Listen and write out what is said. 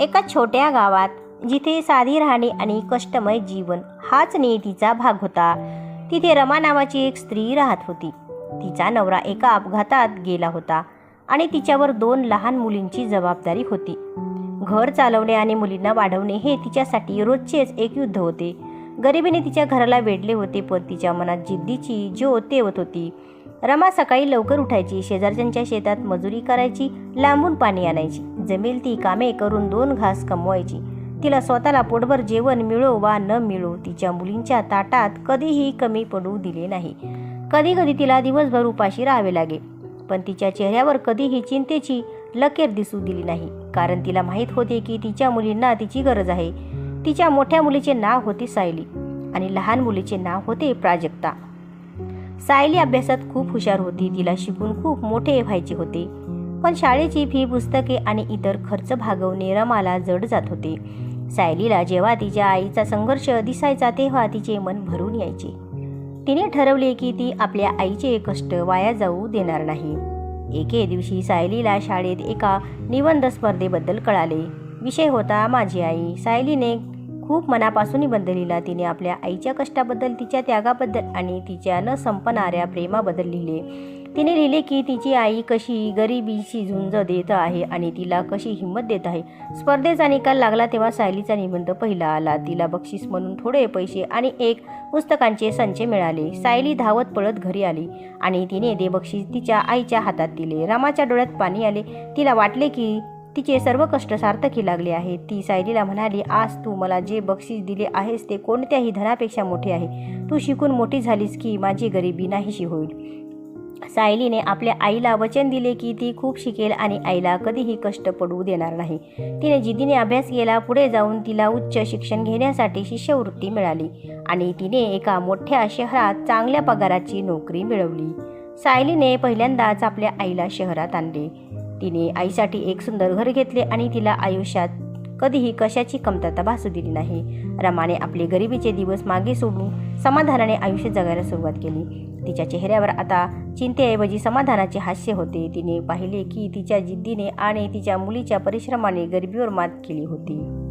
एका छोट्या गावात जिथे साधी राहणे आणि कष्टमय जीवन हाच नियतीचा भाग होता. तिथे रमा नावाची एक स्त्री राहत होती. तिचा नवरा एका अपघातात गेला होता आणि तिच्यावर दोन लहान मुलींची जबाबदारी होती. घर चालवणे आणि मुलींना वाढवणे हे तिच्यासाठी रोजचेच एक युद्ध होते. गरिबीने तिच्या घराला वेढले होते पण तिच्या मनात जिद्दीची ज्योत तेवत होती. रमा सकाळी लवकर उठायची शेजारच्यांच्या शेतात मजुरी करायची लांबून पाणी आणायची. जमेल ती कामे करून दोन घास कमवायची. तिला स्वतःला पोटभर जेवण मिळो वा न मिळो तिच्या मुलींच्या ताटात कधीही कमी पडू दिले नाही. कधी कधी तिला दिवसभर उपाशी राहावे लागे पण तिच्या चेहऱ्यावर कधीही चिंतेची लकेर दिसू दिली नाही कारण तिला माहीत होते की तिच्या मुलींना तिची गरज आहे. तिच्या मोठ्या मुलीचे नाव होते सायली आणि लहान मुलीचे नाव होते प्राजक्ता. सायली अभ्यासात खूप हुशार होती तिला शिकून खूप मोठे व्हायचे होते. पण शाळेची फी पुस्तके आणि इतर खर्च भागवणे रमाला जड जात होते. सायलीला जेव्हा तिच्या आईचा संघर्ष दिसायचा तेव्हा तिचे मन भरून यायचे. तिने ठरवले की ती आपल्या आईचे कष्ट वाया जाऊ देणार नाही. एके दिवशी सायलीला शाळेत एका निबंध स्पर्धेबद्दल कळाले. विषय होता माझी आई. सायलीने खूप मनापासून निबंध लिहिला. तिने आपल्या आईच्या कष्टाबद्दल तिच्या त्यागाबद्दल आणि तिच्या न संपणाऱ्या प्रेमाबद्दल लिहिले. तिने लिहिले की तिची आई कशी गरिबीशी झुंज देत आहे आणि तिला कशी हिंमत देत आहे. स्पर्धेचा निकाल लागला तेव्हा सायलीचा निबंध पहिला आला. तिला बक्षीस म्हणून थोडे पैसे आणि एक पुस्तकांचे संच मिळाले. सायली धावत पळत घरी आली आणि तिने ते बक्षीस तिच्या आईच्या हातात दिले. रामाच्या डोळ्यात पाणी आले. तिला वाटले की तिचे सर्व कष्ट सार्थकी लागले आहेत. ती सायलीला म्हणाली आज तू मला जे बक्षीस दिले आहेस ते कोणत्याही धनापेक्षा मोठे आहे. तू शिकून मोठी झालीस की माझी गरिबी नाहीशी होईल. सायलीने आपल्या आईला वचन दिले की ती खूप शिकेल आणि आईला कधीही कष्ट पडू देणार नाही. तिने जिद्दीने अभ्यास केला पुढे जाऊन तिला उच्च शिक्षण घेण्यासाठी शिष्यवृत्ती मिळाली आणि तिने एका मोठ्या शहरात चांगल्या पगाराची नोकरी मिळवली. सायलीने पहिल्यांदाच आपल्या आईला शहरात आणले. तिने आईसाठी एक सुंदर घर घेतले आणि तिला आयुष्यात कधीही कशाची कमतरता भासू दिली नाही. रमाने आपले गरिबीचे दिवस मागे सोडून समाधानाने आयुष्य जगायला सुरुवात केली. तिच्या चेहऱ्यावर आता चिंतेऐवजी समाधानाचे हास्य होते. तिने पाहिले की तिच्या जिद्दीने आणि तिच्या मुलीच्या परिश्रमाने गरिबीवर मात केली होती.